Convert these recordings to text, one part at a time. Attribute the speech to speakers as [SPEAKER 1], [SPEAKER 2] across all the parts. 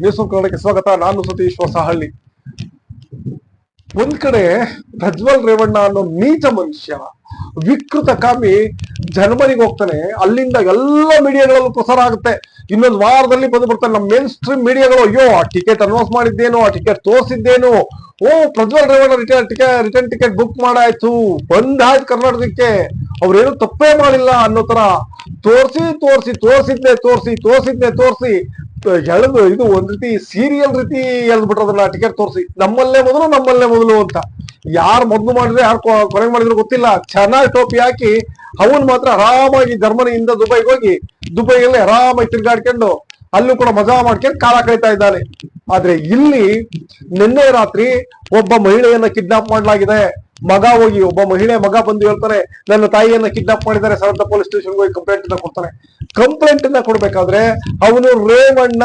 [SPEAKER 1] News ಕನ್ನಡಕ್ಕೆ ಸ್ವಾಗತ. ನಾನು ಸತೀಶ್ ಹೊಸಹಳ್ಳಿ. ಒಂದ್ ಕಡೆ ಪ್ರಜ್ವಲ್ ರೇವಣ್ಣ ಅನ್ನೋ ನೀಚ ಮನುಷ್ಯ ವಿಕೃತ ಕಾಮಿ ಜರ್ಮನಿಗೆ ಹೋಗ್ತಾನೆ. ಅಲ್ಲಿಂದ ಎಲ್ಲ ಮೀಡಿಯಾಗಳಲ್ಲೂ ಪ್ರಸಾರ ಆಗುತ್ತೆ. ಇನ್ನೊಂದು ವಾರದಲ್ಲಿ ಬಂದು ಬರ್ತಾನೆ ನಮ್ಮ ಮೇನ್ ಸ್ಟ್ರೀಮ್ ಮೀಡಿಯಾಗಳು, ಅಯ್ಯೋ, ಆ ಟಿಕೆಟ್ ಅನೌನ್ಸ್ ಮಾಡಿದ್ದೇನು, ಆ ಟಿಕೆಟ್ ತೋರಿಸಿದ್ದೇನು. ಓ, Prajwal Revanna return ticket return ticket book ಮಾಡಾಯ್ತು. ಬಂದಾಯ್ತು ಕರ್ನಾಟಕಕ್ಕೆ. ಅವ್ರೇನು ತಪ್ಪೇ ಮಾಡಿಲ್ಲ ಅನ್ನೋ ತರ ತೋರಿಸಿ ತೋರಿಸಿ, ತೋರಿಸಿದ್ದೆ ತೋರಿಸಿ, ತೋರಿಸಿದ್ದೆ, ತೋರ್ಸಿ. ಎಳೆದು ಇದು ಒಂದ್ ರೀತಿ ಸೀರಿಯಲ್ ರೀತಿ ಎಳ್ದು ಅದನ್ನ ಟಿಕೆಟ್ ತೋರಿಸಿ. ನಮ್ಮಲ್ಲೇ ಮೊದಲು ನಮ್ಮಲ್ಲೇ ಮೊದಲು ಅಂತ. ಯಾರು ಮೊದಲು ಮಾಡಿದ್ರೆ, ಯಾರು ಕೊನೆ ಮಾಡಿದ್ರು ಗೊತ್ತಿಲ್ಲ. ಚೆನ್ನಾಗಿ ಟೋಪಿ ಹಾಕಿ, ಅವನ್ ಮಾತ್ರ ಆರಾಮಾಗಿ ಜರ್ಮನಿಯಿಂದ ದುಬೈಗೆ ಹೋಗಿ, ದುಬೈಯಲ್ಲಿ ಆರಾಮಾಗಿ ತಿರ್ಗಾಡ್ಕೊಂಡು, ಅಲ್ಲೂ ಕೂಡ ಮಜಾ ಮಾಡ್ಕೊಂಡು ಕಾಲ ಕಳೀತಾ ಇದ್ದಾನೆ. ಆದ್ರೆ ಇಲ್ಲಿ ನಿನ್ನೆ ರಾತ್ರಿ ಒಬ್ಬ ಮಹಿಳೆಯನ್ನ ಕಿಡ್ನಾಪ್ ಮಾಡಲಾಗಿದೆ. ಮಗ ಹೋಗಿ ಒಬ್ಬ ಮಹಿಳೆ ಮಗ ಬಂದು ಹೇಳ್ತಾರೆ, ನನ್ನ ತಾಯಿಯನ್ನ ಕಿಡ್ನಾಪ್ ಮಾಡಿದ್ದಾರೆ ಸರಂತ ಪೊಲೀಸ್ ಸ್ಟೇಷನ್ ಹೋಗಿ ಕಂಪ್ಲೇಂಟ್ ಅನ್ನ ಕೊಡ್ತಾನೆ ಕಂಪ್ಲೇಂಟ್ ಅನ್ನ ಕೊಡ್ಬೇಕಾದ್ರೆ ಅವನು ರೇವಣ್ಣ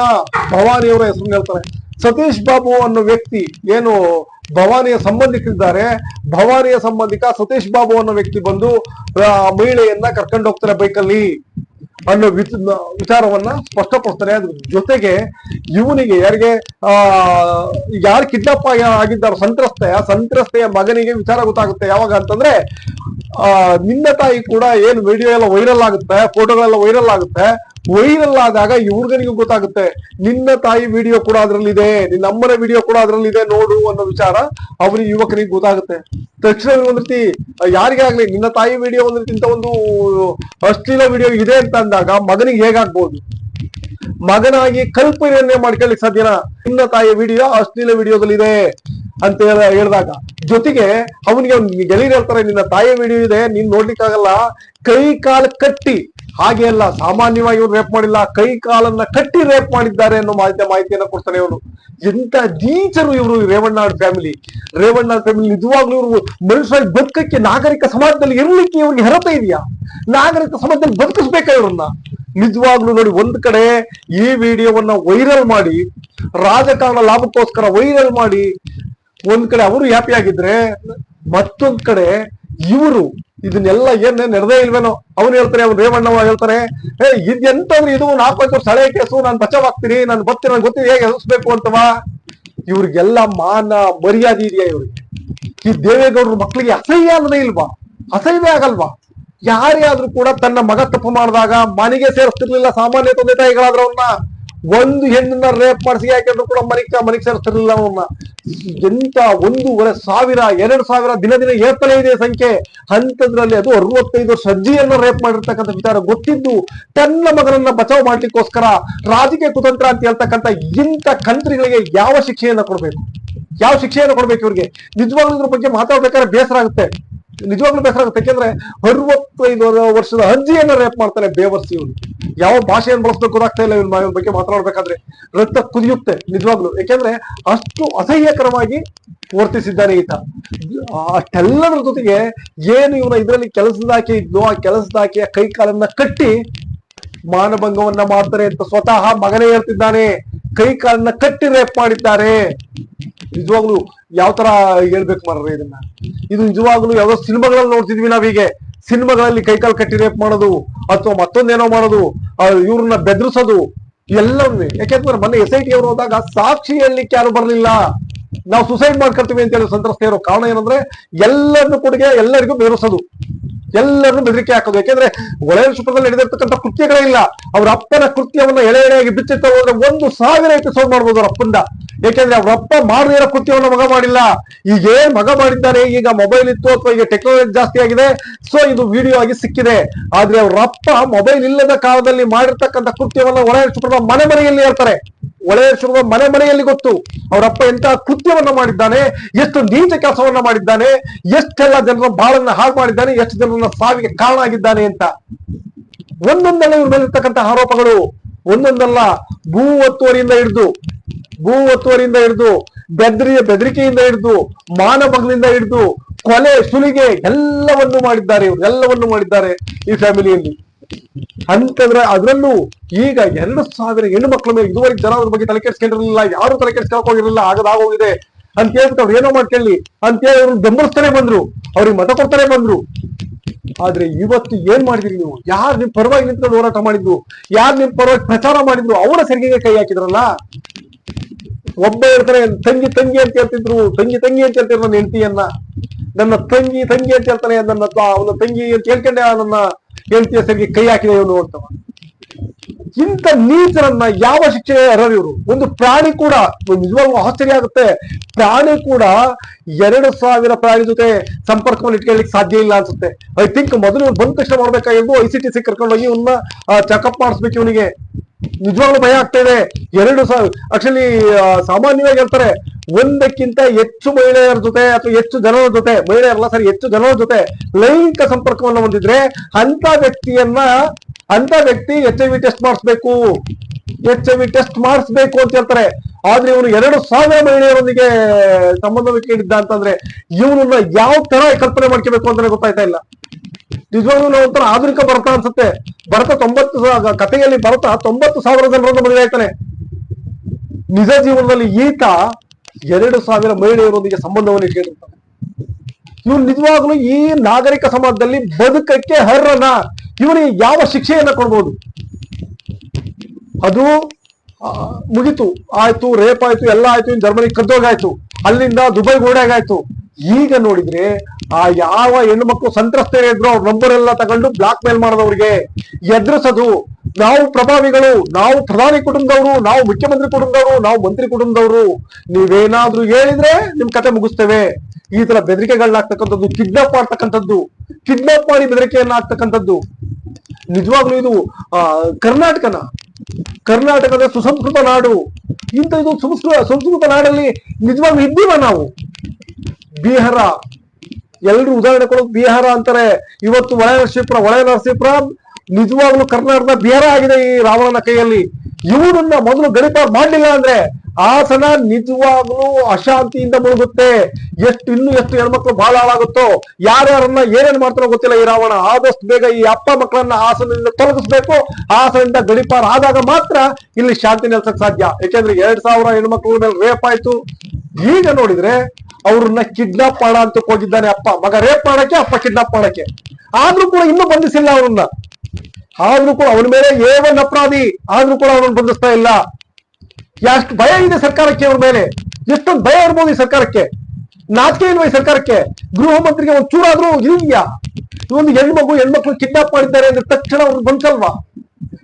[SPEAKER 1] ಭವಾನಿಯವರ ಹೆಸರು ಹೇಳ್ತಾನೆ. ಸತೀಶ್ ಬಾಬು ಅನ್ನೋ ವ್ಯಕ್ತಿ ಏನು ಭವಾನಿಯ ಸಂಬಂಧಿಕರಿದ್ದಾರೆ, ಭವಾನಿಯ ಸಂಬಂಧಿಕ ಸತೀಶ್ ಬಾಬು ಅನ್ನೋ ವ್ಯಕ್ತಿ ಬಂದು ಮಹಿಳೆಯನ್ನ ಕರ್ಕೊಂಡು ಹೋಗ್ತಾರೆ ಬೈಕಲ್ಲಿ ಅನ್ನೋ ವಿಚ- ವಿಚಾರವನ್ನ ಸ್ಪಷ್ಟಪಡಿಸ್ತಾರೆ. ಅದ್ರ ಜೊತೆಗೆ ಇವನಿಗೆ ಯಾರಿಗೆ, ಆ, ಯಾರು ಕಿಡ್ನಾಪ್ ಸಂತ್ರಸ್ತೆ ಆ ಸಂತ್ರಸ್ತೆಯ ಮಗನಿಗೆ ವಿಚಾರ ಗೊತ್ತಾಗುತ್ತೆ ಯಾವಾಗ ಅಂತಂದ್ರೆ ನಿನ್ನ ತಾಯಿ ಕೂಡ ಏನು ವಿಡಿಯೋ ಎಲ್ಲ ವೈರಲ್ ಆಗುತ್ತೆ ಫೋಟೋಗಳೆಲ್ಲ ವೈರಲ್ ಆಗುತ್ತೆ ವೈರಲ್ ಆದಾಗ ಹುಡುಗನಿಗೂ ಗೊತ್ತಾಗುತ್ತೆ, ನಿನ್ನ ತಾಯಿ ವಿಡಿಯೋ ಕೂಡ ಅದ್ರಲ್ಲಿದೆ, ನಿನ್ನ ಅಮ್ಮನ ವಿಡಿಯೋ ಕೂಡ ಅದ್ರಲ್ಲಿದೆ ನೋಡು ಅನ್ನೋ ವಿಚಾರ ಅವನಿಗೆ, ಯುವಕನಿಗೆ ಗೊತ್ತಾಗುತ್ತೆ. ತಕ್ಷಣ ಒಂದ್ ರೀತಿ ಯಾರಿಗೇ ಆಗ್ಲಿ ನಿನ್ನ ತಾಯಿ ವಿಡಿಯೋ ಒಂದ್ ಒಂದು ಅಶ್ಲೀಲ ವಿಡಿಯೋ ಇದೆ ಅಂತ ಅಂದಾಗ ಮಗನಿಗೆ ಹೇಗಾಗ್ಬೋದು? ಮಗನಾಗಿ ಕಲ್ಪನೆಯನ್ನೇ ಮಾಡ್ಕೊಳ್ಳಿಕ್ ಸಾಧ್ಯನಾ? ನಿನ್ನ ತಾಯಿಯ ವಿಡಿಯೋ ಅಶ್ಲೀಲ ವಿಡಿಯೋದಲ್ಲಿ ಇದೆ ಅಂತ ಹೇಳ- ಹೇಳಿದಾಗ, ಜೊತೆಗೆ ಅವನಿಗೆ ಗೆಳೆಯರು ಹೇಳ್ತಾರೆ, ನಿನ್ನ ತಾಯಿ ವಿಡಿಯೋ ಇದೆ, ನೀನ್ ನೋಡ್ಲಿಕ್ಕಾಗಲ್ಲ. ಕೈ ಕಾಲು ಕಟ್ಟಿ. ಹಾಗೆ ಅಲ್ಲ, ಸಾಮಾನ್ಯವಾಗಿ ಇವ್ರು ರೇಪ್ ಮಾಡಿಲ್ಲ. ಕೈ ಕಾಲನ್ನ ಕಟ್ಟಿ ರೇಪ್ ಮಾಡಿದ್ದಾರೆ ಅನ್ನೋ ಮಾಹಿತಿ ಮಾಹಿತಿಯನ್ನ ಕೊಡ್ತಾನೆ ಇವನು ಎಂತ ದೀಚರು ಇವರು ರೇವಣ್ಣ ಫ್ಯಾಮಿಲಿ ರೇವಣ್ಣ ಫ್ಯಾಮಿಲಿ ನಿಜವಾಗ್ಲೂ ಇವರು ಮನುಷ್ಯ ಬದುಕಕ್ಕೆ ನಾಗರಿಕ ಸಮಾಜದಲ್ಲಿ ಇರ್ಲಿಕ್ಕೆ ಇವ್ರಿಗೆ ಹೆರತ ಇದೆಯಾ? ನಾಗರಿಕ ಸಮಾಜದಲ್ಲಿ ಬದುಕಿಸ್ಬೇಕಾ ಇವ್ರನ್ನ? ನಿಜವಾಗ್ಲೂ ನೋಡಿ, ಒಂದ್ ಕಡೆ ಈ ವಿಡಿಯೋವನ್ನ ವೈರಲ್ ಮಾಡಿ, ರಾಜಕಾರಣ ಲಾಭಕ್ಕೋಸ್ಕರ ವೈರಲ್ ಮಾಡಿ ಒಂದ್ ಕಡೆ ಅವರು ಹ್ಯಾಪಿ ಆಗಿದ್ರೆ ಮತ್ತೊಂದ್ ಕಡೆ ಇವರು ಇದನ್ನೆಲ್ಲ ಏನ್ ನಡೆದೇ ಇಲ್ವೇನೋ, ಅವ್ನು ಹೇಳ್ತಾರೆ, ಅವ್ನು ರೇವಣ್ಣ ಹೇಳ್ತಾರೆ ಏ ಇದ್ ಎಂತಂದ್ರೆ ಇದು ನಾಲ್ಕು ವರ್ಷ ಹಳೆ ಕೇಸು, ನಾನು ಬಚಾವಾಗ್ತೀನಿ, ನಾನು ಬರ್ತೀನಿ ನನ್ಗೆ ಗೊತ್ತಿದೆ ಹೇಗೆ ಎದುರಿಸ್ಬೇಕು ಅಂತವಾ? ಇವ್ರಿಗೆಲ್ಲ ಮಾನ ಮರ್ಯಾದೆ ಇದೆಯಾ ಇವ್ರಿಗೆ? ಈ ದೇವೇಗೌಡರ ಮಕ್ಕಳಿಗೆ ಅಸಹ್ಯ ಅನ್ನೋದೇ ಇಲ್ವಾ? ಅಸಹ್ಯವೇ ಆಗಲ್ವಾ? ಯಾರೇ ಆದ್ರೂ ಕೂಡ ತನ್ನ ಮಗ ತಪ್ಪು ಮಾಡಿದಾಗ ಮನೆಗೆ ಸೇರಿಸ್ತಿರ್ಲಿಲ್ಲ ಸಾಮಾನ್ಯ ತಂದೆ ತಾಯಿಗಳಾದ್ರವ್ನ. ಒಂದು ಹೆಣ್ಣನ್ನ ರೇಪ್ ಮಾಡಿಸಿ ಹಾಕಿದ್ರು ಕೂಡ ಮನಿಕ ಮನಿಕ್ ಸೇರಿಸ್ತಿರ್ಲಿಲ್ಲ ಅವ್ರನ್ನ ಎಂತ ಒಂದೂವರೆ ಸಾವಿರ, ಎರಡು ಸಾವಿರ ದಿನ ದಿನ ಏರ್ತಲೇ ಇದೆ ಸಂಖ್ಯೆ. ಅಂತದ್ರಲ್ಲಿ ಅದು ಅರವತ್ತೈದು ವರ್ಷ ರೇಪ್ ಮಾಡಿರ್ತಕ್ಕಂಥ ವಿಚಾರ ಗೊತ್ತಿದ್ದು ತನ್ನ ಮಗನನ್ನ ಬಚಾವ್ ಮಾಡ್ಲಿಕ್ಕೋಸ್ಕರ ರಾಜಕೀಯ ಕುತಂತ್ರ ಅಂತ ಹೇಳ್ತಕ್ಕಂಥ ಇಂಥ ಕಂತ್ರಿಗಳಿಗೆ ಯಾವ ಶಿಕ್ಷೆಯನ್ನ ಕೊಡ್ಬೇಕು? ಯಾವ ಶಿಕ್ಷೆಯನ್ನು ಕೊಡ್ಬೇಕು ಇವ್ರಿಗೆ? ನಿಜವಾಗ್ಲೂ ಇದ್ರ ಬಗ್ಗೆ ಮಾತಾಡ್ಬೇಕಾದ್ರೆ ಬೇಸರ ಆಗುತ್ತೆ. ನಿಜವಾಗ್ಲೂ ಬೇಸರ ಆಗುತ್ತೆ. ಯಾಕೆಂದ್ರೆ ಅರವತ್ತೈದು ವರ್ಷದ ಅಜ್ಜಿಯನ್ನ ರೇಪ್ ಮಾಡ್ತಾರೆ ಬೇವರ್ಸಿ ಇವನು. ಯಾವ ಭಾಷೆಯನ್ನು ಬಳಸಬೇಕು ಗೊತ್ತಾಗ್ತಾ ಇಲ್ಲ ಇವನ್ ಬಗ್ಗೆ ಮಾತನಾಡ್ಬೇಕಾದ್ರೆ ರಕ್ತ ಕುದಿಯುತ್ತೆ, ನಿಜವಾಗ್ಲು. ಯಾಕೆಂದ್ರೆ ಅಷ್ಟು ಅಸಹ್ಯಕರವಾಗಿ ವರ್ತಿಸಿದ್ದಾನೆ ಈತ. ಅಷ್ಟೆಲ್ಲದರ ಜೊತೆಗೆ ಏನು ಇವನ ಇದರಲ್ಲಿ ಕೆಲಸದಾಕೆ ಇದ್ನೋ, ಆ ಕೆಲಸದಾಕೆಯ ಕೈ ಕಾಲನ್ನ ಕಟ್ಟಿ ಮಾನಭಂಗವನ್ನ ಮಾಡ್ತಾರೆ ಅಂತ ಸ್ವತಃ ಮಗನೇ ಹೇಳ್ತಿದ್ದಾನೆ. ಕೈ ಕಾಲನ್ನ ಕಟ್ಟಿ ರೇಪ್ ಮಾಡಿದ್ದಾರೆ. ನಿಜವಾಗ್ಲು ಯಾವ ತರ ಹೇಳ್ಬೇಕು ಮಾರ್ರೆ ಇದನ್ನ? ಇದು ನಿಜವಾಗ್ಲು ಯಾವ್ದೋ ಸಿನಿಮಾಗಳಲ್ಲಿ ನೋಡ್ತಿದ್ವಿ ನಾವೀಗೆ. ಸಿನಿಮಾಗಳಲ್ಲಿ ಕೈಕಾಲು ಕಟ್ಟಿ ರೇಪ್ ಮಾಡೋದು ಅಥವಾ ಮತ್ತೊಂದೇನೋ ಮಾಡೋದು ಇವ್ರನ್ನ ಬೆದರಿಸೋದು, ಎಲ್ಲವನ್ನೇ. ಯಾಕೆಂದ್ರೆ ಮೊನ್ನೆ ಎಸ್ ಐ ಟಿ ಅವರು ಹೋದಾಗ ಸಾಕ್ಷಿ ಹೇಳಲಿಕ್ಕೆ ಯಾರು ಬರಲಿಲ್ಲ. ನಾವು ಸುಸೈಡ್ ಮಾಡ್ಕೊಳ್ತೀವಿ ಅಂತ ಹೇಳಿ ಸಂತ್ರಸ್ತ ಇರೋ ಕಾರಣ ಏನಂದ್ರೆ ಎಲ್ಲರನ್ನು ಕೊಡುಗೆ, ಎಲ್ಲರಿಗೂ ಬೆದರಿಸೋದು. ಎಲ್ಲರನ್ನು ಬೆದರಿಕೆ ಹಾಕೋದು. ಯಾಕೆಂದ್ರೆ ಒಳೆಯ ಶುಭದಲ್ಲಿ ನಡೆದಿರ್ತಕ್ಕಂಥ ಕೃತ್ಯಗಳೇ ಇಲ್ಲ. ಅವ್ರ ಅಪ್ಪನ ಕೃತ್ಯವನ್ನ ಎಳೆ ಎಳೆಯಾಗಿ ಬಿಚ್ಚಿತ್ತು ಹೋದ್ರೆ ಒಂದು ಸಾವಿರ ಎಪಿಸೋಡ್ ಮಾಡ್ಬೋದು ಅವ್ರ ಅಪ್ಪಂದ. ಯಾಕೆಂದ್ರೆ ಅವರಪ್ಪ ಮಾಡದಿರೋ ಕೃತ್ಯವನ್ನು ಮಗ ಮಾಡಿಲ್ಲ. ಈಗ ಏನ್ ಮಗ ಮಾಡಿದ್ದಾರೆ? ಈಗ ಮೊಬೈಲ್ ಇತ್ತು ಅಥವಾ ಈಗ ಟೆಕ್ನಾಲಜಿ ಜಾಸ್ತಿ ಆಗಿದೆ? ಸೊ ಇದು ವಿಡಿಯೋ ಆಗಿ ಸಿಕ್ಕಿದೆ. ಆದ್ರೆ ಅವರಪ್ಪ ಮೊಬೈಲ್ ಇಲ್ಲದ ಕಾಲದಲ್ಲಿ ಮಾಡಿರ್ತಕ್ಕಂಥ ಕೃತ್ಯವನ್ನ ಒಳ ಮನೆ ಮನೆಯಲ್ಲಿ ಹೇಳ್ತಾರೆ. ಒಳೆಯ ಶುಕ್ರದ ಮನೆ ಮನೆಯಲ್ಲಿ ಗೊತ್ತು. ಅವರಪ್ಪ ಎಂತ ಕೃತ್ಯವನ್ನ ಮಾಡಿದ್ದಾನೆ? ಎಷ್ಟು ನೀಚ ಕೆಲಸವನ್ನ ಮಾಡಿದ್ದಾನೆ? ಎಷ್ಟೆಲ್ಲ ಜನರ ಬಾಳನ್ನ ಹಾಳು ಮಾಡಿದ್ದಾನೆ? ಎಷ್ಟು ಜನರನ್ನ ಸಾವಿಗೆ ಕಾರಣ ಆಗಿದ್ದಾನೆ ಅಂತ. ಒಂದೊಂದಲ್ಲ ಇವ್ರ ಆರೋಪಗಳು. ಒಂದೊಂದಲ್ಲ ಭೂ ಒತ್ತುವರಿಯಿಂದ ಹಿಡಿದು ಭೂ ಒತ್ತುವರಿಯಿಂದ ಹಿಡಿದು, ಬೆದ್ರಿಯ ಬೆದರಿಕೆಯಿಂದ ಹಿಡಿದು, ಮಾನಭಂಗದಿಂದ ಹಿಡಿದು, ಕೊಲೆ, ಸುಲಿಗೆ ಎಲ್ಲವನ್ನು ಮಾಡಿದ್ದಾರೆ ಇವರು, ಎಲ್ಲವನ್ನು ಮಾಡಿದ್ದಾರೆ ಈ ಫ್ಯಾಮಿಲಿಯಲ್ಲಿ. ಅಂತಂದ್ರೆ ಅದರಲ್ಲೂ ಈಗ ಎರಡು ಸಾವಿರ ಹೆಣ್ಣು ಮಕ್ಕಳ ಮೇಲೆ ಇದುವರೆಗೆ ಜನ ಅದ್ರ ಬಗ್ಗೆ ತಲೆ ಕೆಡ್ಸ್ಕೊಂಡಿರಲಿಲ್ಲ, ಯಾರು ತಲೆ ಆಗದಾಗೋಗಿದೆ ಅಂತ ಹೇಳ್ಬಿಟ್ಟು ಅವ್ರು ಏನೋ ಮಾಡ್ಕೊಳ್ಳಿ ಅಂತ ಹೇಳಿ ಅವ್ರು ಬೆಂಬಲಿಸ್ತಾನೆ ಬಂದ್ರು, ಅವ್ರಿಗೆ ಮತ ಕೊಡ್ತಾನೆ ಬಂದ್ರು. ಆದ್ರೆ ಇವತ್ತು ಏನ್ ಮಾಡಿದ್ರಿ ನೀವು? ಯಾರು ನಿಮ್ ಪರವಾಗಿ ನಿಂತ್ಕೊಂಡು ಹೋರಾಟ ಮಾಡಿದ್ರು? ಯಾರು ನಿಮ್ ಪರವಾಗಿ ಪ್ರಚಾರ ಮಾಡಿದ್ರು? ಅವರ ಸೆರಿಗೆಗೆ ಕೈ ಹಾಕಿದ್ರಲ್ಲ? ಒಬ್ಬ ಹೇಳ್ತಾರೆ, ತಂಗಿ ತಂಗಿ ಅಂತ ಹೇಳ್ತಿದ್ರು, ತಂಗಿ ತಂಗಿ ಅಂತ ಹೇಳ್ತಿದ್ರು ನನ್ನ ಹೆಂಡತಿಯನ್ನ. ನನ್ನ ತಂಗಿ ತಂಗಿ ಅಂತ ಹೇಳ್ತಾನೆ, ನನ್ನ ಅವನ ತಂಗಿ ಅಂತ ಹೇಳ್ಕೊಂಡೆ ನನ್ನ ಹೆಂಡತಿಯ ಸರಿಗೆ ಕೈ ಹಾಕಿದೆ ಇವನು ಅಂತವ ಇಂಥ ನೀಚರನ್ನ ಯಾವ ಶಿಕ್ಷೆ ಅರ್ಹರು ಇವರು? ಒಂದು ಪ್ರಾಣಿ ಕೂಡ ನಿಜವಾಗ್ಲೂ ಆಶ್ಚರ್ಯ ಆಗುತ್ತೆ. ಪ್ರಾಣಿ ಕೂಡ ಎರಡು ಸಾವಿರ ಪ್ರಾಣಿ ಜೊತೆ ಸಂಪರ್ಕವನ್ನು ಇಟ್ಕೊಳ್ಳಿಕ್ ಸಾಧ್ಯ ಇಲ್ಲ ಅನ್ಸುತ್ತೆ. ಐ ಥಿಂಕ್ ಮೊದಲು ಬಂದ ತಕ್ಷಣ ಮಾಡ್ಬೇಕಾಗಿದ್ದು ಐ ಸಿ ಟಿ ಸಿ ಕರ್ಕೊಂಡೋಗಿ ಇವನ್ನ ಚೆಕಪ್ ಮಾಡಿಸ್ಬೇಕು ಇವನಿಗೆ. ನಿಜವಾಗ್ಲೂ ಭಯ ಆಗ್ತಾ ಇದೆ. ಎರಡು ಸಾವಿರ ಆಕ್ಚುಲಿ ಸಾಮಾನ್ಯವಾಗಿ ಹೇಳ್ತಾರೆ, ಒಂದಕ್ಕಿಂತ ಹೆಚ್ಚು ಮಹಿಳೆಯರ ಜೊತೆ ಅಥವಾ ಹೆಚ್ಚು ಜನರ ಜೊತೆ, ಮಹಿಳೆಯರಲ್ಲ ಸರಿ ಹೆಚ್ಚು ಜನರ ಜೊತೆ ಲೈಂಗಿಕ ಸಂಪರ್ಕವನ್ನು ಹೊಂದಿದ್ರೆ ಅಂತ ವ್ಯಕ್ತಿಯನ್ನ ಅಂತ ವ್ಯಕ್ತಿ ಎಚ್ ಐ ವಿ ಟೆಸ್ಟ್ ಮಾಡಿಸ್ಬೇಕು. ಎಚ್ ಐ ವಿ ಟೆಸ್ಟ್ ಮಾಡಿಸ್ಬೇಕು ಅಂತ ಹೇಳ್ತಾರೆ. ಆದ್ರೆ ಇವನು ಎರಡು ಸಾವಿರ ಮಹಿಳೆಯರೊಂದಿಗೆ ಸಂಬಂಧ ಇಟ್ಟಿದ್ದ ಅಂತಂದ್ರೆ ಇವನನ್ನ ಯಾವ ತರ ಕಲ್ಪನೆ ಮಾಡ್ಕೋಬೇಕು ಅಂತಾನೆ ಗೊತ್ತಾಯ್ತಾ ಇಲ್ಲ. ನಿಜವಾಗ್ಲೂ ನಾವು ಒಂಥರ ಆಧುನಿಕ ಭರತ ಅನ್ಸುತ್ತೆ. ಭರತ ತೊಂಬತ್ತು ಕಥೆಯಲ್ಲಿ ಭರತ ತೊಂಬತ್ತು ಸಾವಿರ ಜನರನ್ನು ಮದುವೆ ಆಯ್ತಾನೆ. ನಿಜ ಜೀವನದಲ್ಲಿ ಈತ ಎರಡು ಸಾವಿರ ಮಹಿಳೆಯರೊಂದಿಗೆ ಸಂಬಂಧವನ್ನು ಇಟ್ಟಿರ್ತಾನೆ ಇವನು ನಿಜವಾಗ್ಲೂ ಈ ನಾಗರಿಕ ಸಮಾಜದಲ್ಲಿ ಬದುಕಕ್ಕೆ ಹರ್ರನ ಇವನಿಗೆ ಯಾವ ಶಿಕ್ಷೆಯನ್ನ ಕೊಡ್ಬೋದು? ಅದು ಮುಗಿತು. ಆಯ್ತು ರೇಪ್ ಆಯ್ತು, ಎಲ್ಲ ಆಯ್ತು, ಇನ್ ಜರ್ಮನಿ ಕದ್ದೋಗಾಯ್ತು. ಅಲ್ಲಿಂದ ದುಬೈ ಗೋಡೆಗಾಯ್ತು ಈಗ ನೋಡಿದ್ರೆ, ಆ ಯಾವ ಹೆಣ್ಮಕ್ಳು ಮಕ್ಕಳು ಸಂತ್ರಸ್ತೆಯರು ಇದ್ರು, ಅವ್ರ ನಂಬರ್ ಎಲ್ಲ ತಗೊಂಡು ಬ್ಲಾಕ್ ಮೇಲ್ ಮಾಡೋದವ್ರಿಗೆ ಎದುರಿಸೋದು. ನಾವು ಪ್ರಭಾವಿಗಳು, ನಾವು ಪ್ರಧಾನಿ ಕುಟುಂಬದವರು, ನಾವು ಮುಖ್ಯಮಂತ್ರಿ ಕುಟುಂಬದವರು, ನಾವು ಮಂತ್ರಿ ಕುಟುಂಬದವರು. ನೀವೇನಾದ್ರೂ ಹೇಳಿದ್ರೆ ನಿಮ್ ಕತೆ ಮುಗಿಸ್ತೇವೆ. ಈ ತರ ಬೆದರಿಕೆಗಳನ್ನ ಹಾಕ್ತಕ್ಕಂಥದ್ದು ಕಿಡ್ನಾಪ್ ಮಾಡ್ತಕ್ಕಂಥದ್ದು. ಕಿಡ್ನಾಪ್ ಮಾಡಿ ಬೆದರಿಕೆಯನ್ನ ಆಗ್ತಕ್ಕಂಥದ್ದು ನಿಜವಾಗ್ಲೂ ಇದು ಕರ್ನಾಟಕನ, ಕರ್ನಾಟಕದ ಸುಸಂಸ್ಕೃತ ನಾಡು. ಇಂಥ ಇದು ಸುಸಂಸ್ಕೃತ ಸಂಸ್ಕೃತ ನಾಡಲ್ಲಿ ನಿಜವಾಗ್ಲೂ ಇದ್ದೀವ ನಾವು? ಬಿಹಾರ. ಎಲ್ರು ಉದಾಹರಣೆ ಕೊಡೋದು, ಬಿಹಾರ ಅಂತಾರೆ, ಇವತ್ತು ಒಳ ನರಸೀಪುರ ಒಳ ನರಸೀಪುರ ನಿಜವಾಗ್ಲೂ ಕರ್ನಾಟಕದ ಬಿಹಾರ ಆಗಿದೆ ಈ ರಾವಣನ ಕೈಯಲ್ಲಿ. ಇವನನ್ನ ಮೊದಲು ಗಡಿಪಾರ್ ಮಾಡಲಿಲ್ಲ ಅಂದ್ರೆ ಹಾಸನ ನಿಜವಾಗ್ಲೂ ಅಶಾಂತಿಯಿಂದ ಮುಳುಗುತ್ತೆ. ಎಷ್ಟು ಇನ್ನು ಎಷ್ಟು ಹೆಣ್ಮಕ್ಳು ಬಹಳ ಹಾಳಾಗುತ್ತೋ, ಯಾರ್ಯಾರನ್ನ ಏನೇನ್ ಮಾಡ್ತಾರೋ ಗೊತ್ತಿಲ್ಲ ಈ ರಾವಣ. ಆದಷ್ಟು ಬೇಗ ಈ ಅಪ್ಪ ಮಕ್ಕಳನ್ನ ಹಾಸನದಿಂದ ತೊಲಗಿಸ್ಬೇಕು. ಹಾಸನದಿಂದ ಗಡಿಪಾರ ಆದಾಗ ಮಾತ್ರ ಇಲ್ಲಿ ಶಾಂತಿ ನೆಲೆಸಕ್ ಸಾಧ್ಯ. ಯಾಕೆಂದ್ರೆ ಎರಡ್ ಸಾವಿರ ಹೆಣ್ಮಕ್ಳ ಮೇಲೆ ರೇಪ್ ಆಯ್ತು. ಈಗ ನೋಡಿದ್ರೆ ಅವ್ರನ್ನ ಕಿಡ್ನಾಪ್ ಮಾಡ ಅಂತ ಹೋಗಿದ್ದಾನೆ ಅಪ್ಪ. ಮಗ ರೇಪ್ ಮಾಡಕ್ಕೆ, ಅಪ್ಪ ಕಿಡ್ನಾಪ್ ಮಾಡಕ್ಕೆ. ಆದ್ರೂ ಕೂಡ ಇನ್ನೂ ಬಂಧಿಸಿಲ್ಲ ಅವ್ರನ್ನ. ಆದ್ರೂ ಕೂಡ ಅವನ ಮೇಲೆ ಏವನ್ ಅಪರಾಧಿ. ಆದ್ರೂ ಕೂಡ ಅವನನ್ನು ಬಂಧಿಸ್ತಾ ಇಲ್ಲ. ಎಷ್ಟು ಭಯ ಇದೆ ಸರ್ಕಾರಕ್ಕೆ ಅವ್ರ ಮೇಲೆ? ಎಷ್ಟೊಂದು ಭಯ ಇರ್ಬೋದು ಈ ಸರ್ಕಾರಕ್ಕೆ? ನಾಚಿಕೆ ಇಲ್ವಾ ಈ ಸರ್ಕಾರಕ್ಕೆ? ಗೃಹ ಮಂತ್ರಿಗೆ ಒಂದು ಚೂರಾದ್ರೂ ಇದೆಯಾ? ಒಂದು ಹೆಣ್ಮಗು, ಹೆಣ್ಮಕ್ಳು ಕಿಡ್ನಾಪ್ ಮಾಡಿದ್ದಾರೆ ಅಂದ್ರೆ ತಕ್ಷಣ ಅವ್ರು ಬಂತಲ್ವಾ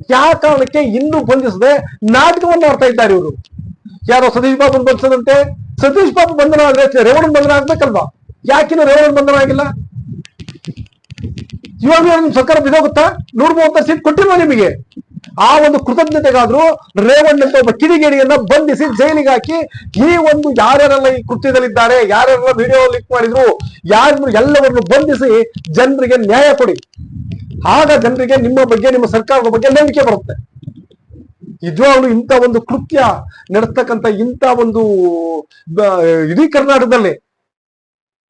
[SPEAKER 1] ಯಾವ ಕಾರಣಕ್ಕೆ ಇನ್ನೂ ಬಂಧಿಸದೆ ನಾಟಕವನ್ನು ಆಡ್ತಾ ಇದ್ದಾರೆ ಇವರು? ಯಾರೋ ಸತೀಶ್ ಬಾಬು ಬಂಧಿಸದಂತೆ ಸತೀಶ್ ಬಾಬು ಬಂಧನ ಆದ್ರೆ ರೇವಣನ್ ಬಂಧನ ಆಗ್ಬೇಕಲ್ವಾ? ಯಾಕಿನ್ನು ರೇವಣನ್ ಬಂಧನ ಆಗಿಲ್ಲ? ಇವಾಗ ಸರ್ಕಾರ ಬಿದೋಗುತ್ತಾ ನೋಡ್ಬೋದು ಸೀಟ್ ಕೊಟ್ಟಿಲ್ವಾ ನಿಮಗೆ? ಆ ಒಂದು ಕೃತಜ್ಞತೆಗಾದ್ರೂ ರೇವಣ್ಣ ಒಬ್ಬ ಕಿಡಿಗೇಡಿಯನ್ನ ಬಂಧಿಸಿ ಜೈಲಿಗೆ ಹಾಕಿ ಈ ಒಂದು ಯಾರ್ಯಾರೆಲ್ಲ ಈ ಕೃತ್ಯದಲ್ಲಿದ್ದಾರೆ, ಯಾರ್ಯಾರೆಲ್ಲ ವಿಡಿಯೋ ಲಿಕ್ ಮಾಡಿದ್ರು ಯಾರು ಎಲ್ಲವನ್ನು ಬಂಧಿಸಿ ಜನರಿಗೆ ನ್ಯಾಯ ಕೊಡಿ. ಆಗ ಜನರಿಗೆ ನಿಮ್ಮ ಬಗ್ಗೆ, ನಿಮ್ಮ ಸರ್ಕಾರದ ಬಗ್ಗೆ ನಂಬಿಕೆ ಬರುತ್ತೆ. ನಿಜವಾಗ್ಲು ಇಂಥ ಒಂದು ಕೃತ್ಯ ನಡೆಸ್ತಕ್ಕಂಥ ಇಂಥ ಒಂದು ಇಡೀ ಕರ್ನಾಟಕದಲ್ಲಿ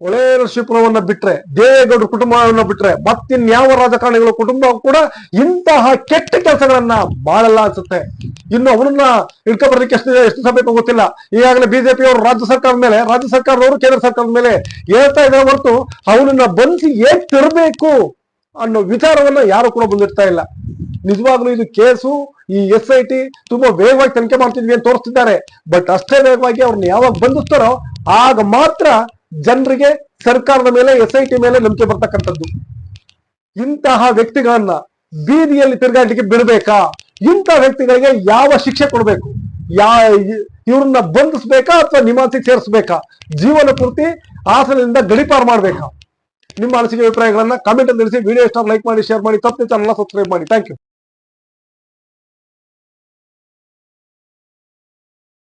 [SPEAKER 1] ಒಳೆ ನರಸೀಪುರವನ್ನ ಬಿಟ್ರೆ ದೇವೇಗೌಡರ ಕುಟುಂಬವನ್ನ ಬಿಟ್ರೆ ಮತ್ತಿನ್ಯಾವ ರಾಜಕಾರಣಿಗಳ ಕುಟುಂಬ ಕೂಡ ಇಂತಹ ಕೆಟ್ಟ ಕೆಲಸಗಳನ್ನ ಮಾಡಲ್ಲ ಅನ್ಸುತ್ತೆ. ಇನ್ನು ಅವರನ್ನ ಇಳ್ಕೊಬರ್ಲಿಕ್ಕೆ ಬರ್ಲಿಕ್ಕೆ ಎಷ್ಟು ಎಷ್ಟು ಸಮಯ ಗೊತ್ತಿಲ್ಲ. ಈಗಾಗಲೇ ಬಿಜೆಪಿ ಅವರು ರಾಜ್ಯ ಸರ್ಕಾರದ ಮೇಲೆ, ರಾಜ್ಯ ಸರ್ಕಾರದವರು ಕೇಂದ್ರ ಸರ್ಕಾರದ ಮೇಲೆ ಹೇಳ್ತಾ ಇದ್ದಾರೆ ಹೊರತು ಅವನನ್ನ ಬಂಧಿಸಿ ಏನ್ ತರಬೇಕು ಅನ್ನೋ ವಿಚಾರವನ್ನ ಯಾರು ಕೂಡ ಬಂದಿರ್ತಾ ಇಲ್ಲ. ನಿಜವಾಗ್ಲೂ ಇದು ಕೇಸು, ಈ ಎಸ್ ಐ ಟಿ ತುಂಬಾ ವೇಗವಾಗಿ ತನಿಖೆ ಮಾಡ್ತಿದ್ವಿ ಅಂತ ತೋರಿಸ್ತಿದ್ದಾರೆ. ಬಟ್ ಅಷ್ಟೇ ವೇಗವಾಗಿ ಅವ್ರನ್ನ ಯಾವಾಗ ಬಂಧಿಸ್ತಾರೋ, ಆಗ ಮಾತ್ರ ಜನರಿಗೆ ಸರ್ಕಾರದ ಮೇಲೆ ಎಸ್ ಐ ಟಿ ಮೇಲೆ ನಂಬಿಕೆ ಬರ್ತಕ್ಕಂಥದ್ದು. ಇಂತಹ ವ್ಯಕ್ತಿಗಳನ್ನ ಬೀದಿಯಲ್ಲಿ ತಿರುಗಾಡ್ಲಿಕ್ಕೆ ಬಿಡಬೇಕಾ? ಇಂತಹ ವ್ಯಕ್ತಿಗಳಿಗೆ ಯಾವ ಶಿಕ್ಷೆ ಕೊಡಬೇಕು? ಯಾ ಇವ್ರನ್ನ ಬಂಧಿಸ್ಬೇಕಾ ಅಥವಾ ನಿಮಾನ್ಸಿಗೆ ಸೇರಿಸ್ಬೇಕಾ? ಜೀವನ ಪೂರ್ತಿ ಹಾಸನದಿಂದ ಗಡಿಪಾರು ಮಾಡ್ಬೇಕಾ? ನಿಮ್ಮ ಅನಿಸಿಕೆ ಅಭಿಪ್ರಾಯಗಳನ್ನ ಕಾಮೆಂಟ್ ತಿಳಿಸಿ ವಿಡಿಯೋ ಇಷ್ಟ ಲೈಕ್ ಮಾಡಿ ಶೇರ್ ಮಾಡಿ ತಪ್ಪು ಚಾನಲ್ ಸಬ್ಸ್ಕ್ರೈಬ್ ಮಾಡಿ. Thank you